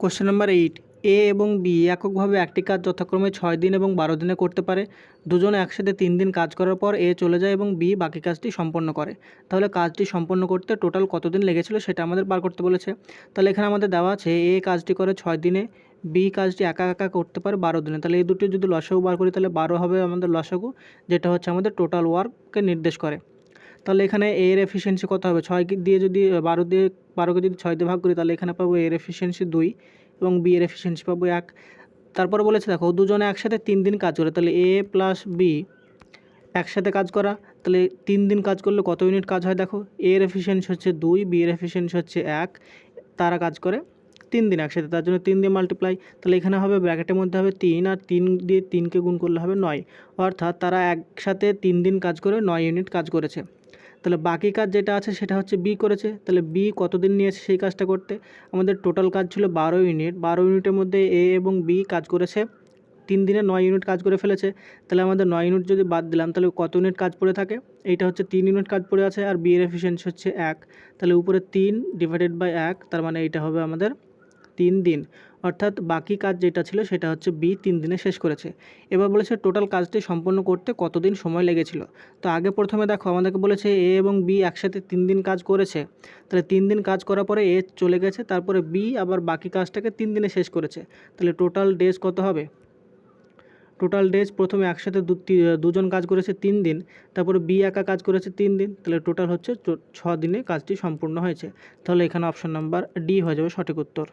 Question number eight এ এবং B এককভাবে একটি কাজ যথাক্রমে ছয় দিন এবং বারো দিনে করতে পারে। দুজনে একসাথে তিন দিন কাজ করার পর এ চলে যায় এবং বি বাকি কাজটি সম্পন্ন করে। তাহলে কাজটি সম্পন্ন করতে টোটাল কতদিন লেগেছিল সেটা আমাদের বার করতে বলেছে। তাহলে এখানে আমাদের দেওয়া আছে এ কাজটি করে ছয় দিনে বি কাজটি একা একা করতে পারে বারো দিনে। তাহলে এই দুটি যদি লসাগু বার করি তাহলে বারো হবে আমাদের লসাগু, যেটা হচ্ছে আমাদের টোটাল ওয়ার্ককে নির্দেশ করে। তাহলে এখানে এ এর এফিসিয়েন্সি কত হবে? ছয় দিয়ে যদি বারো দিয়ে, বারোকে যদি ছয় দিয়ে ভাগ করি, তাহলে এখানে পাবো এর এফিসিয়েন্সি দুই এবং বি এর এফিসিয়েন্সি পাবো এক। তারপরে বলেছে দেখো, দুজনে একসাথে তিন দিন কাজ করে, তাহলে এ প্লাস বি একসাথে কাজ করা, তাহলে তিন দিন কাজ করলে কত ইউনিট কাজ হয় দেখো? এর এফিসিয়েন্সি হচ্ছে দুই বি এর এফিসিয়েন্সি হচ্ছে এক, তারা কাজ করে তিন দিন একসাথে, তার জন্য তিন দিয়ে মাল্টিপ্লাই তাহলে এখানে হবে ব্র্যাকেটের মধ্যে হবে তিন, আর তিন দিয়ে তিনকে গুণ করলে হবে নয়। অর্থাৎ তারা একসাথে তিন দিন কাজ করে নয় ইউনিট কাজ করেছে। তাহলে বাকি কাজ যেটা আছে সেটা হচ্ছে বি করেছে। তাহলে বি কতদিন নিয়েছে সেই কাজটা করতে? আমাদের টোটাল কাজ ছিল বারো ইউনিট বারো ইউনিটের মধ্যে এ এবং বি কাজ করেছে। তিন দিনে নয় ইউনিট কাজ করে ফেলেছে। তাহলে আমাদের নয় ইউনিট যদি বাদ দিলাম, তাহলে কত ইউনিট কাজ পড়ে থাকে? এইটা হচ্ছে তিন ইউনিট কাজ পড়ে আছে আর বি এর এফিসিয়েন্সি হচ্ছে এক। তাহলে উপরে তিন ডিভাইডেড বাই এক, তার মানে এইটা হবে আমাদের তিন দিন। অর্থাৎ বাকি কাজ যেটা ছিল সেটা হচ্ছে বি তিন দিনে শেষ করেছে। এবার বলেছে টোটাল কাজটি সম্পন্ন করতে কতদিন সময় লেগেছিল? তো আগে প্রথমে দেখো, আমাদেরকে বলেছে এ এবং বি একসাথে তিন দিন কাজ করেছে। তাহলে তিন দিন কাজ করার পরে এ চলে গেছে, তারপরে বি আবার বাকি কাজটাকে তিন দিনে শেষ করেছে। তাহলে টোটাল ডেজ কত হবে? টোটাল ডেজ প্রথমে একসাথে দুজন কাজ করেছে তিন দিন, তারপরে বি একা কাজ করেছে তিন দিন, তাহলে টোটাল হচ্ছে ছ দিনে কাজটি সম্পূর্ণ হয়েছে। তাহলে এখানে অপশন নাম্বার ডি হয়ে যাবে সঠিক উত্তর।